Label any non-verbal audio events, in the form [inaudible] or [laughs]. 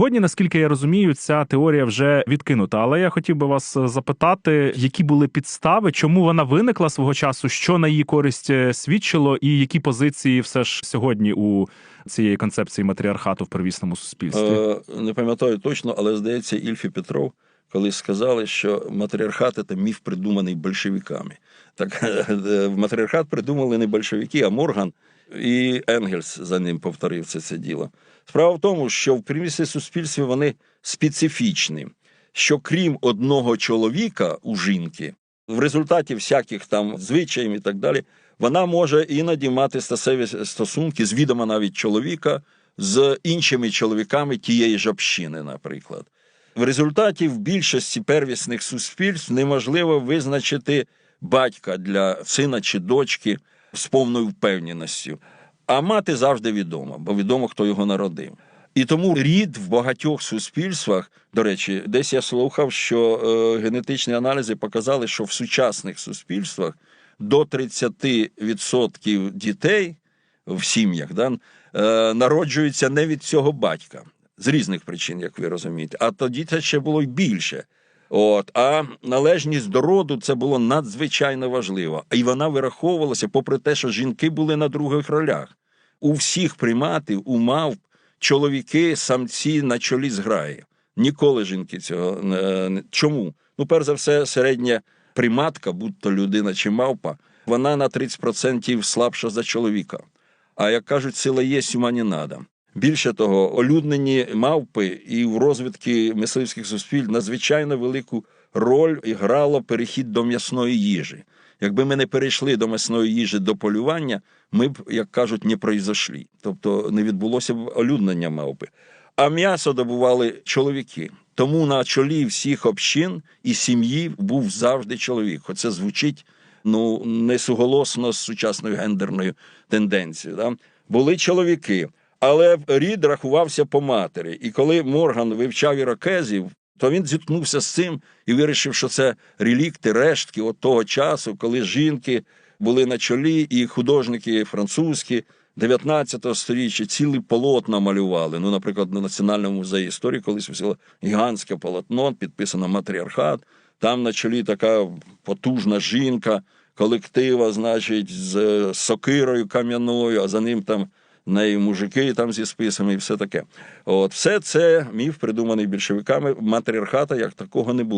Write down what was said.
Сьогодні, наскільки я розумію, ця теорія вже відкинута. Але я хотів би вас е, запитати, які були підстави, чому вона виникла свого часу, що на її користь е, свідчило, і які позиції все ж сьогодні у цієї концепції матріархату в первісному суспільстві. Е, не пам'ятаю точно, але здається, Ільф і Петров колись сказали, що матріархат це міф придуманий большевиками. Так [laughs] е, матріархат придумали не большевики, а Морган і Енгельс за ним повторив це, це діло. Справа в тому, що в примісній суспільстві вони специфічні, що крім одного чоловіка у жінки, в результаті всяких там звичаїв і так далі, вона може іноді мати стасеві стосунки з відома навіть чоловіка з іншими чоловіками тієї ж общини, наприклад. В результаті в більшості первісних суспільств неможливо визначити батька для сина чи дочки з повною впевненістю. А мати завжди відома, бо відомо, хто його народив. І тому рід в багатьох суспільствах, до речі, десь я слухав, що е, генетичні аналізи показали, що в сучасних суспільствах до 30% дітей в сім'ях да, е, народжуються не від цього батька з різних причин, як ви розумієте. А тоді це ще було й більше. От, а належність до роду це було надзвичайно важливо. І вона вираховувалася, попри те, що жінки були на других ролях. У всіх приматів, у мавп, чоловіки, самці на чолі зграї. Ніколи жінки цього не чому? Ну, перш за все, середня приматка, будь-то людина чи мавпа, вона на 30% слабша за чоловіка. А як кажуть, сила є, сюма не надо. Більше того, олюднені мавпи і в розвитку мисливських суспільств надзвичайно велику роль грало перехід до м'ясної їжі. Якби ми не перейшли до м'ясної їжі до полювання, ми б, як кажуть, не произошли. Тобто не відбулося б олюднення мавпи. А м'ясо добували чоловіки. Тому на чолі всіх общин і сім'ї був завжди чоловік. Оце звучить ну, несуголосно з сучасною гендерною тенденцією. Да? Були чоловіки, але рід рахувався по матері. І коли Морган вивчав ірокезів, то він зіткнувся з цим і вирішив, що це релікти, рештки от того часу, коли жінки були на чолі, і художники французькі 19 століття цілі полотна малювали. Ну, наприклад, на Національному музеї історії колись висіло гігантське полотно, підписано матріархат. Там на чолі така потужна жінка колектива, значить, з сокирою кам'яною, а за ним там неї мужики там зі списами і все таке. От все це міф, придуманий більшовиками. Матріархата як такого не було.